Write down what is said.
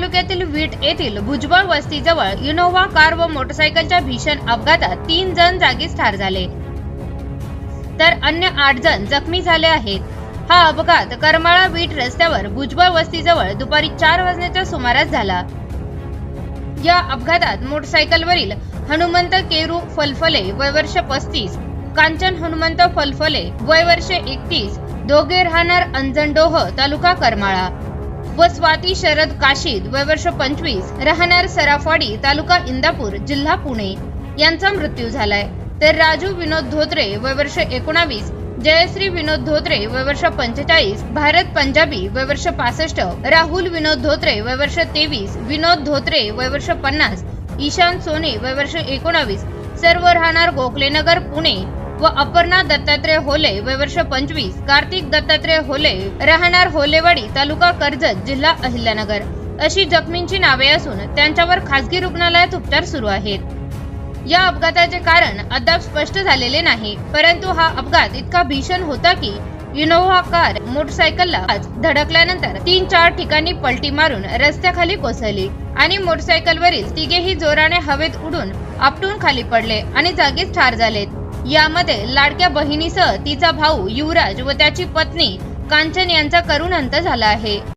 तालुक्यातील वीट येथील Bhujbal वस्तीजवळ Innova car व मोटरसायकलच्या भीषण अपघातात तीन जण जागीच ठार झाले. तर अन्य आठ जण जखमी झाले आहेत. हा अपघात करमाळा वीट रस्त्यावर भुजबळ वस्तीजवळ दुपारी चार वाजण्याच्या सुमारास झाला. या अपघातात मोटरसायकलवरील हनुमंत केरू फलफले वय वर्ष पस्तीस कांचन हनुमंत फलफले वय वर्ष एकतीस दोघे राहणार अंजनडोह तालुका करमाळा. व स्वाती शरद काशीद वय वर्ष पंचवीस राहणार सराफवाडी तालुका इंदापूर जिल्हा पुणे. यांचा मृत्यू झालाय. तर राजू विनोद धोत्रे वय वर्ष एकोणावीस जयश्री विनोद धोत्रे वय वर्ष पंचेचाळीस भारत पंजाबी वय वर्ष पासष्ट राहुल विनोद धोत्रे वय वर्ष तेवीस विनोद धोत्रे वय वर्ष पन्नास ईशान सोने वय वर्ष एकोणावीस. सर्व राहणार गोखलेनगर पुणे. व अपर्णा दत्तात्रय होले वय वर्ष पंचवीस. कार्तिक दत्तात्रय होले राहणार होलेवाडी तालुका कर्जत जिल्हा अहिल्यानगर. अशी जखमींची नावे असून त्यांच्यावर खासगी रुग्णालयात उपचार सुरू आहेत. या अपघाताचे कारण अद्याप स्पष्ट झालेले नाही परंतु हा अपघात इतका भीषण होता की इनोव्हा कार मोटरसायकलला धडकल्यानंतर तीन चार ठिकाणी पलटी मारून रस्त्याखाली कोसळली आणि मोटरसायकलवरील तिघेही जोराने हवेत उडून आपटून खाली पडले आणि जागीच ठार झालेत. यामध्ये लाडक्या बहिणीसह तिचा भाऊ युवराज व त्याची पत्नी कांचन यांचा करुण अंत झाला आहे.